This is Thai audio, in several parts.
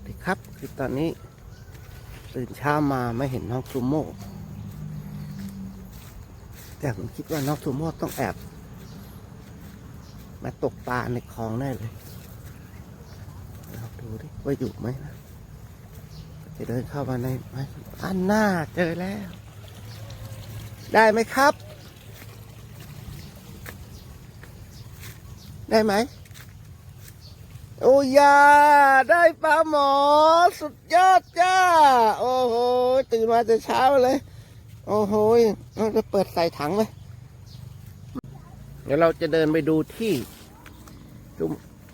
วัสดีครับ คือตอนนี้ ตื่นเช้ามาไม่เห็นน้องซูโม่ แต่ผมคิดว่าน้องซูโม่ต้องแอบ มาตกปลาในคลองแน่เลยเราดูดิว่าอยู่ไหมนะจะเดินเข้ามาในไหมอันหน้าเจอแล้ว ได้ไหมครับ ได้ไหม โอ้ยาได้ปลาหมอสุดยอดจ้า โอ้โห ตื่นมาแต่เช้าเลย โอ้โหเราจะเปิดใส่ถังไหมเดี๋ยวเราจะเดินไปดูที่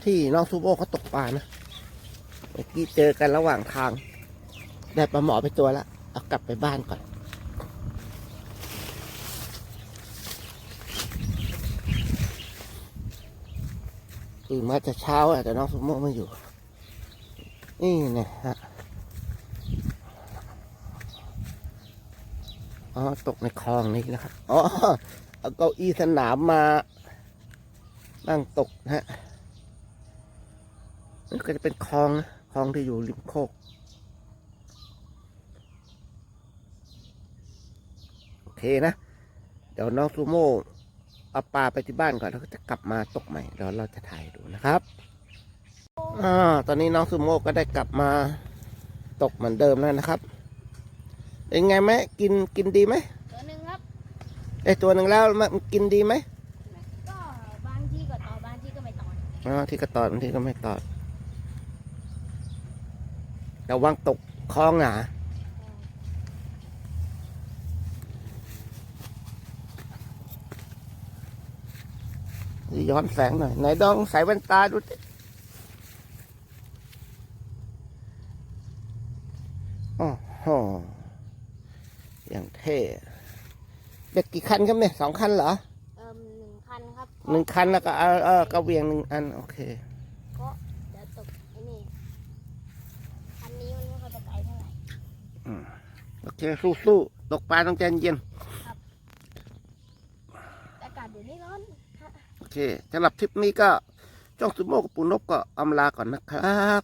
ที่น้องซูโม่เขาตกปลานะเมื่อกี้เจอกันระหว่างทาง ได้ปลาหมอไปตัวละเอากลับไปบ้านก่อน ตื่นมาจะเช้าอะแต่น้องสมโมไม่อยู่ นี่นะฮะอ๋อตกในคลองนี้นะครับอ๋อเอาเก้าอี้สนามมา นั่งตกนะฮะนี่ก็จะเป็นคลองนะคลองที่อยู่ริมโคกโอเคนะ เดี๋ยวน้องซูโม่ เอาปลาไปที่บ้านก่อนแล้วก็จะกลับมาตกใหม่เดี๋ยวเราจะถ่ายดูนะครับอ่าตอนนี้น้องซูโม่ก็ได้กลับมาตกเหมือนเดิมแล้วนะครับเป็นไงไหมกินกินดีไหมตัวหนึ่งครับได้ตัวหนึ่งแล้วมันกินดีไหมก็บางที่ก็ต่อบางที่ก็ไม่ต่ออ๋อที่ก็ตอดบางที่ก็ไม่ตอดระวังตกคลองหนา ย้อนแสงหน่อยไหนดองใส่แว่นตาดูสิอ๋อโหอย่างเท่เด็กกี่คันครับเนี่ยสองคันเหรอเอ่มหนึ่งคันครับหนึ่งคันแล้วก็เอาเออกระเวียงหนึ่งอัน โอเคก็เดี๋ยวตกไอ้นี่คันนี้มันไม่ค่อยจะไกลเท่าไหร่โอเคสู้ๆตกปลาต้องใจเย็นแต่อากาศเดี๋ยวนี้ร้อนฮะ โอเคสำหรับทริปนี้ก็จ้องสุโมกับปูนกก็อำลาก่อนนะครับ